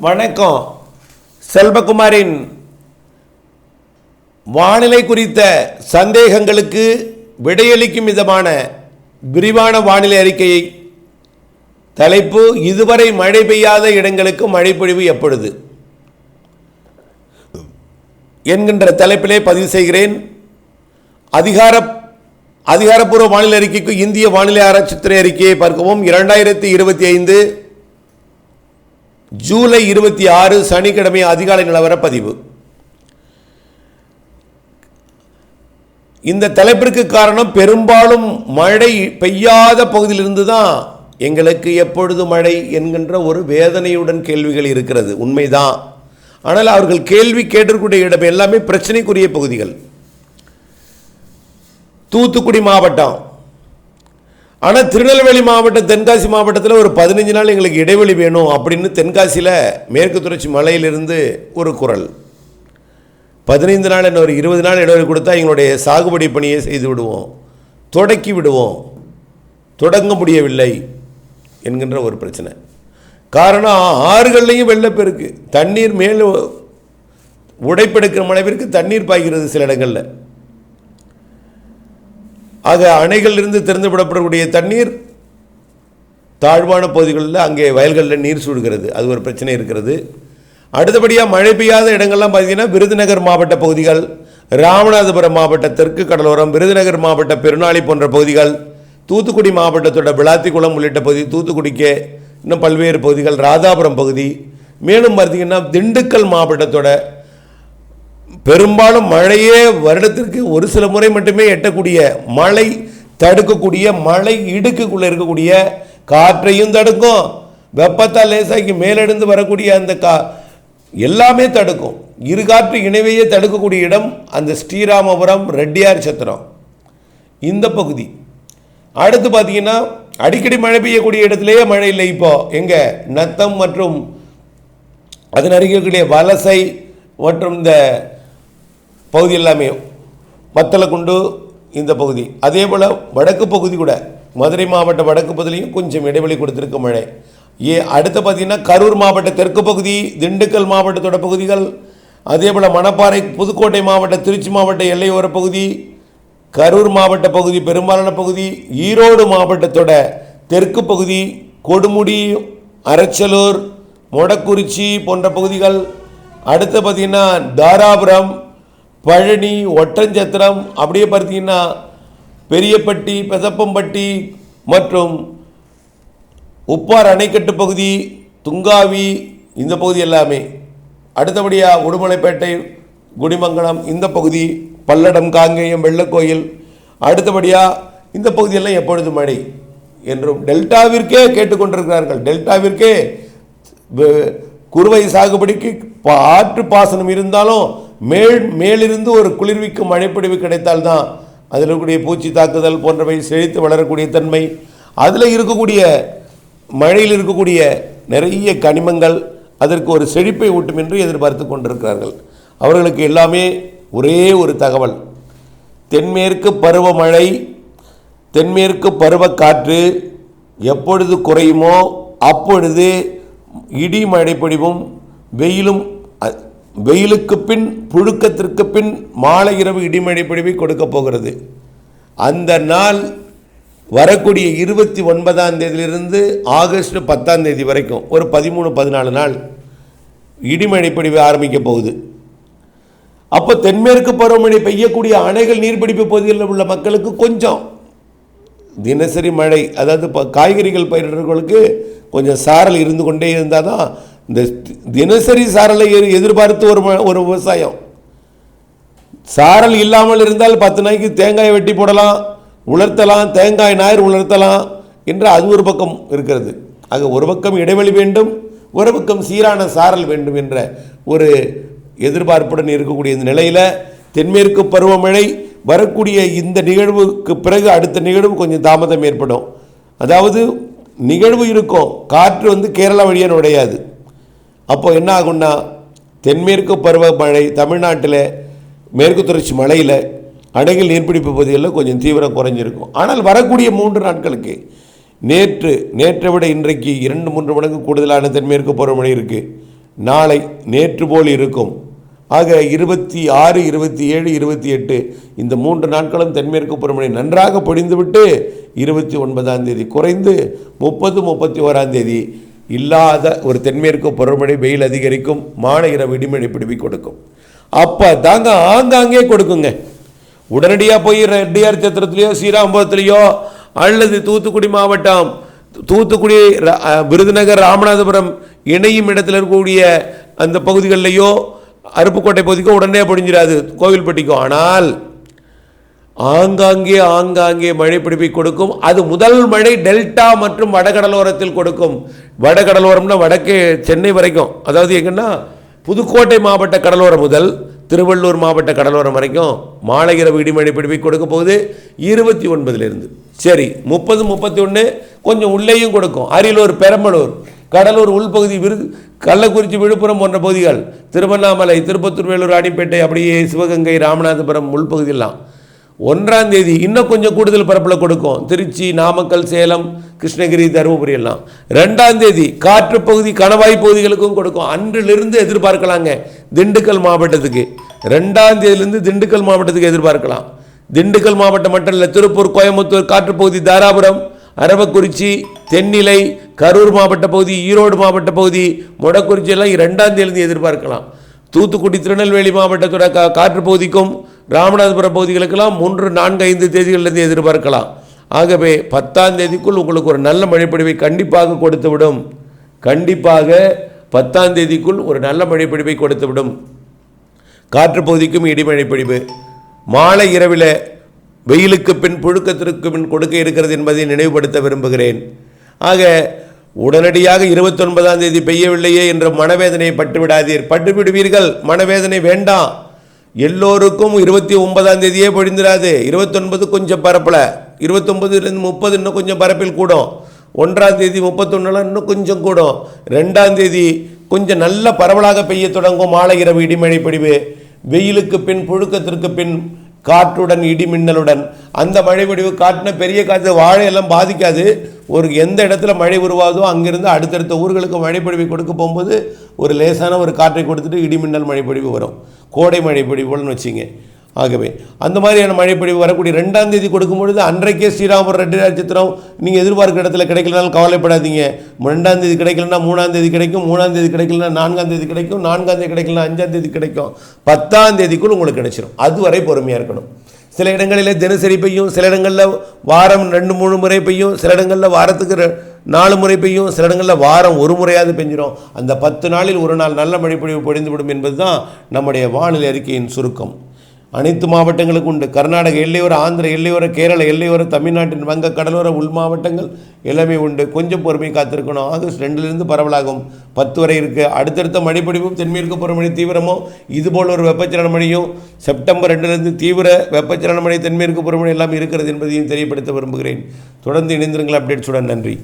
வணக்கம். செல்வகுமாரின் வானிலை குறித்த சந்தேகங்களுக்கு விடையளிக்கும் விதமான விரிவான வானிலை அறிக்கையை தலைப்பு இதுவரை மழை பெய்யாத இடங்களுக்கு மழை பொழிவு எப்பொழுது? என்கின்ற தலைப்பிலே பதிவு செய்கிறேன். அதிகார அதிகாரப்பூர்வ வானிலை அறிக்கைக்கு இந்திய வானிலை ஆராய்ச்சித்துறை அறிக்கையை பார்க்கவும். இரண்டாயிரத்தி இருபத்தி ஐந்து ஜூலை இருபத்தி ஆறு சனிக்கிழமை அதிகாலை நிலவர பதிவு. இந்த தலைப்பிற்கு காரணம் பெரும்பாலும் மழை பெய்யாத பகுதியிலிருந்து தான் எங்களுக்கு எப்பொழுது மழை என்கின்ற ஒரு வேதனையுடன் கேள்விகள் இருக்கிறது. உண்மைதான். ஆனால் அவர்கள் கேள்வி கேட்டிருக்கூடிய இடம் எல்லாமே பிரச்சனைக்குரிய பகுதிகள். தூத்துக்குடி மாவட்டம் ஆனால் திருநெல்வேலி மாவட்டம் தென்காசி மாவட்டத்தில் ஒரு பதினஞ்சு நாள் எங்களுக்கு இடைவெளி வேணும் அப்படின்னு தென்காசியில் மேற்கு தொடர்ச்சி மலையிலிருந்து ஒரு குரல். பதினைந்து நாள் என்ன ஒரு இருபது நாள் இடைவெளி கொடுத்தா எங்களுடைய சாகுபடி பணியை செய்து விடுவோம். தொடக்கி விடுவோம். தொடங்க முடியவில்லை என்கின்ற ஒரு பிரச்சனை. காரணம் ஆறுகள்லையும் வெள்ளப்பெருக்கு தண்ணீர் மேல் உடைப்பெடுக்கிற மனைவிற்கு தண்ணீர் பாய்கிறது சில இடங்களில். ஆக அணைகளிலிருந்து திறந்து விடப்படக்கூடிய தண்ணீர் தாழ்வான பகுதிகளில் அங்கே வயல்களில் நீர் சூடுகிறது. அது ஒரு பிரச்சனை இருக்கிறது. அடுத்தபடியாக மழை பெய்யாத இடங்கள்லாம் பார்த்தீங்கன்னா விருதுநகர் மாவட்ட பகுதிகள் ராமநாதபுரம் மாவட்ட தெற்கு கடலோரம் விருதுநகர் மாவட்ட பெருநாளி போன்ற பகுதிகள் தூத்துக்குடி மாவட்டத்தோட விளாத்திக்குளம் உள்ளிட்ட பகுதி தூத்துக்குடிக்கே இன்னும் பல்வேறு பகுதிகள் ராதாபுரம் பகுதி மேலும் பார்த்தீங்கன்னா திண்டுக்கல் மாவட்டத்தோட பெரும்பாலும் மழையே வருடத்திற்கு ஒரு சில முறை மட்டுமே எட்டக்கூடிய மழை தடுக்கக்கூடிய மழை இடுக்குக்குள்ளே இருக்கக்கூடிய காற்றையும் தடுக்கும். வெப்பத்தால் லேசாக்கி மேலெடுந்து வரக்கூடிய அந்த கா எல்லாமே தடுக்கும். இரு காற்று இணைவையே தடுக்கக்கூடிய இடம் அந்த ஸ்ரீராமபுரம் ரெட்டியார் சத்திரம். இந்த பகுதி. அடுத்து பார்த்தீங்கன்னா அடிக்கடி மழை பெய்யக்கூடிய இடத்துலையே மழை இல்லை இப்போ. எங்கே? நத்தம் மற்றும் அதன் அருகே இருக்கக்கூடிய வலசை மற்றும் இந்த பகுதி எல்லாமே வத்தலக்குண்டு இந்த பகுதி. அதே போல் வடக்கு பகுதி கூட மதுரை மாவட்ட வடக்கு பகுதியிலையும் கொஞ்சம் இடைவெளி கொடுத்துருக்கு மழை. ஏ அடுத்து பார்த்தீங்கன்னா கரூர் மாவட்ட தெற்கு பகுதி திண்டுக்கல் மாவட்டத்தோட பகுதிகள் அதே போல் மணப்பாறை புதுக்கோட்டை மாவட்ட திருச்சி மாவட்ட எல்லையோர பகுதி கரூர் மாவட்ட பகுதி பெரும்பாலான பகுதி ஈரோடு மாவட்டத்தோட தெற்கு பகுதி கொடுமுடி அரச்சலூர் மொடக்குறிச்சி போன்ற பகுதிகள் அடுத்து பார்த்தீங்கன்னா தாராபுரம் பழனி ஒட்டஞ்சத்திரம் அப்படியே பார்த்தீங்கன்னா பெரியப்பட்டி பெசப்பம்பட்டி மற்றும் உப்பார் அணைக்கட்டு பகுதி துங்காவி இந்த பகுதி எல்லாமே. அடுத்தபடியாக உடுமலைப்பேட்டை குடிமங்கலம் இந்த பகுதி பல்லடம் காங்கேயம் வெள்ளக்கோயில். அடுத்தபடியாக இந்த பகுதியெல்லாம் எப்பொழுது மழை என்றும் டெல்டாவிற்கே கேட்டுக்கொண்டிருக்கிறார்கள் டெல்டாவிற்கே குறுவை சாகுபடிக்கு ஆற்று பாசனம் இருந்தாலும் மேல் மேலிருந்து ஒரு குளிர்விக்கும் மழைப்பொழிவு கிடைத்தால்தான் அதில் இருக்கக்கூடிய பூச்சி தாக்குதல் போன்றவை செழித்து வளரக்கூடிய தன்மை. அதில் இருக்கக்கூடிய மழையில் இருக்கக்கூடிய நிறைய கனிமங்கள் அதற்கு ஒரு செழிப்பை ஊட்டும் என்று எதிர்பார்த்து கொண்டிருக்கிறார்கள். அவர்களுக்கு எல்லாமே ஒரே ஒரு தகவல். தென்மேற்கு பருவமழை தென்மேற்கு பருவக்காற்று எப்பொழுது குறையுமோ அப்பொழுது இடி மழை வெயிலும் அ- வெயிலுக்கு பின் புழுக்கத்திற்கு பின் மாலை இரவு இடிமழை பொழிவை கொடுக்க போகிறது. அந்த நாள் வரக்கூடிய இருபத்தி ஒன்பதாம் தேதியிலிருந்து ஆகஸ்ட் பத்தாம் தேதி வரைக்கும் ஒரு பதிமூணு பதினாலு நாள் இடிமழை பொழிவு ஆரம்பிக்க போகுது. அப்போ தென்மேற்கு பருவமழை பெய்யக்கூடிய அணைகள் நீர்பிடிப்பு பகுதிகளில் உள்ள மக்களுக்கு கொஞ்சம் தினசரி மழை அதாவது இப்போ காய்கறிகள் பயிரிடுறவர்களுக்கு கொஞ்சம் சாரல் இருந்து கொண்டே இருந்தால் தான் இந்த தினசரி சாரலை எதிர்- எதிர்பார்த்து ஒரு ம- ஒரு விவசாயம். சாரல் இல்லாமல் இருந்தால் பத்து நாளைக்கு தேங்காயை வெட்டி போடலாம் உலர்த்தலாம் தேங்காய் ஞாயிறு உலர்த்தலாம் என்று அது ஒரு பக்கம் இருக்கிறது. ஆக ஒரு பக்கம் இடைவெளி வேண்டும் ஒரு பக்கம் சீரான சாரல் வேண்டும் என்ற ஒரு எதிர்பார்ப்புடன் இருக்கக்கூடிய இந்த நிலையில் தென்மேற்கு பருவமழை வரக்கூடிய இந்த நிகழ்வுக்கு பிறகு அடுத்த நிகழ்வு கொஞ்சம் தாமதம் ஏற்படும். அதாவது நிகழ்வு இருக்கும் காற்று வந்து கேரளா வழியாக நுழையாது. அப்போ என்ன ஆகும்னா தென்மேற்கு பருவமழை தமிழ்நாட்டில் மேற்கு தொடர்ச்சி மலையில் அணைகள் நீர்பிடிப்பு பகுதிகளில் கொஞ்சம் தீவிரம் குறைஞ்சிருக்கும். ஆனால் வரக்கூடிய மூன்று நாட்களுக்கு நேற்று நேற்றை விட இன்றைக்கு இரண்டு மூன்று மடங்கு கூடுதலான தென்மேற்கு பருவமழை இருக்குது நாளை நேற்று போல் இருக்கும். ஆக இருபத்தி ஆறு இருபத்தி ஏழு இருபத்தி எட்டு இந்த மூன்று நாட்களும் தென்மேற்கு பருவமழை நன்றாக பொழிந்துவிட்டு இருபத்தி ஒன்பதாம் தேதி குறைந்து முப்பது முப்பத்தி ஓராம் தேதி இல்லாத ஒரு தென்மேற்கு பருவமழை வெயில் அதிகரிக்கும் மாலை இரவு இடிமழை பிடிவி கொடுக்கும். அப்போ தாங்க ஆங்காங்கே கொடுக்குங்க. உடனடியாக போய் ரெட்டியார் சத்திரத்திலையோ ஸ்ரீராம்பரத்துலேயோ அல்லது தூத்துக்குடி மாவட்டம் தூத்துக்குடி விருதுநகர் ராமநாதபுரம் இணையும் இடத்துல இருக்கக்கூடிய அந்த பகுதிகளிலேயோ அருப்புக்கோட்டை பகுதிக்கோ உடனே பொழிஞ்சிடாது கோவில்பட்டிக்கும். ஆனால் ஆங்காங்கே ஆங்காங்கே மழை பிடிப்பி கொடுக்கும். அது முதல் மழை டெல்டா மற்றும் வடகடலோரத்தில் கொடுக்கும். வடகடலோரம்னா வடக்கே சென்னை வரைக்கும். அதாவது எங்கன்னா புதுக்கோட்டை மாவட்ட கடலோரம் முதல் திருவள்ளூர் மாவட்ட கடலோரம் வரைக்கும் மாலை இரவு இடிமழை பிடிப்பி கொடுக்க போகுது. இருபத்தி ஒன்பதுலேருந்து. சரி முப்பது முப்பத்தி ஒன்று கொஞ்சம் உள்ளேயும் கொடுக்கும். அரியலூர் பெரம்பலூர் கடலூர் உள்பகுதி விருது கள்ளக்குறிச்சி விழுப்புரம் போன்ற பகுதிகள் திருவண்ணாமலை திருப்பத்தூர் வேலூர் ராணிப்பேட்டை அப்படியே சிவகங்கை ராமநாதபுரம் உள்பகுதியெல்லாம். ஒன்றாம் தேதி இன்னும் கொஞ்சம் கூடுதல் பரப்பில் கொடுக்கும். திருச்சி நாமக்கல் சேலம் கிருஷ்ணகிரி தருமபுரி எல்லாம். ரெண்டாம் தேதி காற்று பகுதி கணவாய் பகுதிகளுக்கும் கொடுக்கும். அன்றிலிருந்து எதிர்பார்க்கலாங்க. திண்டுக்கல் மாவட்டத்துக்கு. ரெண்டாம் தேதியிலிருந்து திண்டுக்கல் மாவட்டத்துக்கு எதிர்பார்க்கலாம். திண்டுக்கல் மாவட்டம் மட்டும் இல்லை திருப்பூர் கோயம்புத்தூர் காற்றுப்பகுதி தாராபுரம் அரவக்குறிச்சி தென்னிலை கரூர் மாவட்ட பகுதி ஈரோடு மாவட்ட பகுதி மொடக்குறிச்சி எல்லாம் ரெண்டாம் தேதியிலிருந்து எதிர்பார்க்கலாம். தூத்துக்குடி திருநெல்வேலி மாவட்டத்தோட கா காற்று பகுதிக்கும் ராமநாதபுரம் பகுதிகளுக்கெல்லாம் மூன்று நான்கு ஐந்து தேதிகளிலிருந்து எதிர்பார்க்கலாம். ஆகவே பத்தாம் தேதிக்குள் உங்களுக்கு ஒரு நல்ல மழைப்பொழிவை கண்டிப்பாக கொடுத்துவிடும். கண்டிப்பாக பத்தாம் தேதிக்குள் ஒரு நல்ல மழைப்பொழிவை கொடுத்துவிடும். காற்று பகுதிக்கும் இடிமழைப்பொழிவு மாலை இரவில் வெயிலுக்கு பின் புழுக்கத்திற்கு பின் கொடுக்க இருக்கிறது என்பதை நினைவுபடுத்த விரும்புகிறேன். ஆக உடனடியாக இருபத்தொன்பதாம் தேதி பெய்யவில்லையே என்ற மனவேதனையை பட்டு விடாதீர் பட்டு விடுவீர்கள் மனவேதனை வேண்டாம். எல்லோருக்கும் இருபத்தி ஒன்பதாம் தேதியே பொழிந்திராது. இருபத்தொன்பது கொஞ்சம் பரப்பில். இருபத்தொன்பதுலேருந்து முப்பது இன்னும் கொஞ்சம் பரப்பில் கூடும். ஒன்றாம் தேதி முப்பத்தொன்னுலாம் இன்னும் கொஞ்சம் கூடும். ரெண்டாம் தேதி கொஞ்சம் நல்ல பரவலாக பெய்ய தொடங்கும் மாலை இரவு இடிமழை பொழிவு. வெயிலுக்கு பின் புழுக்கத்திற்கு பின் காற்றுடன் இடி மின்னலுடன் அந்த மழை பொழிவு காட்டின பெரிய காற்று வாழையெல்லாம் பாதிக்காது. ஒரு எந்த இடத்துல மழை உருவாதோ அங்கிருந்து அடுத்தடுத்த ஊர்களுக்கு மழைப்பொழிவை கொடுக்க போகும்போது ஒரு லேசான ஒரு காற்றை கொடுத்துட்டு இடிமின்னல் மழைப்பொழிவு வரும். கோடை மழை வச்சுங்க வச்சிங்க. ஆகவே அந்த மாதிரியான மழைப்பொழிவு வரக்கூடிய ரெண்டாம் தேதி கொடுக்கும் பொழுது அன்றைக்கே ஸ்ரீராமர் ரெட்டி நட்சத்திரம் நீங்கள் எதிர்பார்க்கிற இடத்துல கிடைக்கலனாலும் கவலைப்படாதீங்க. ரெண்டாம் தேதி கிடைக்கலன்னா மூணாம் தேதி கிடைக்கும் மூணாம் தேதி கிடைக்கலனா நான்காம் தேதி கிடைக்கும் நான்காம் தேதி கிடைக்கலனா அஞ்சாம் தேதி கிடைக்கும். பத்தாம் தேதிக்குள் உங்களுக்கு கிடைச்சிரும். அதுவரை பொறுமையாக இருக்கணும். சில இடங்களில் தினசரி பெய்யும் சில இடங்களில் வாரம் ரெண்டு மூணு முறை பெய்யும் சில இடங்களில் வாரத்துக்கு ரெ- நாலு முறை பெய்யும் சில இடங்களில் வாரம் ஒரு முறையாவது பெஞ்சிடும் அந்த பத்து நாளில் ஒரு நாள் நல்ல மழைப்பொழிவு பொழிந்துவிடும் என்பது தான் நம்முடைய வானிலை அறிக்கையின் சுருக்கம். அனைத்து மாவட்டங்களுக்கும் உண்டு. கர்நாடக எல்லையோர ஆந்திர எல்லையோர கேரள எல்லையோர தமிழ்நாட்டின் வங்க கடலோர உள் மாவட்டங்கள் எல்லாமே உண்டு. கொஞ்சம் பொறுமை காத்திருக்கணும். ஆகஸ்ட் ரெண்டுலேருந்து பரவலாகும். பத்து வரை இருக்குது அடுத்தடுத்த மழைப்பிடிப்பும் தென்மேற்கு பருவமழை தீவிரமோ இதுபோல் ஒரு வெப்பச்சலன மழையும் செப்டம்பர் ரெண்டுலேருந்து தீவிர வெப்பச்சலன மழை தென்மேற்கு பருவமழை எல்லாம் இருக்கிறது என்பதையும் தெரியப்படுத்த விரும்புகிறேன். தொடர்ந்து இணைந்திருங்கள். அப்டேட்ஸுடன் நன்றி.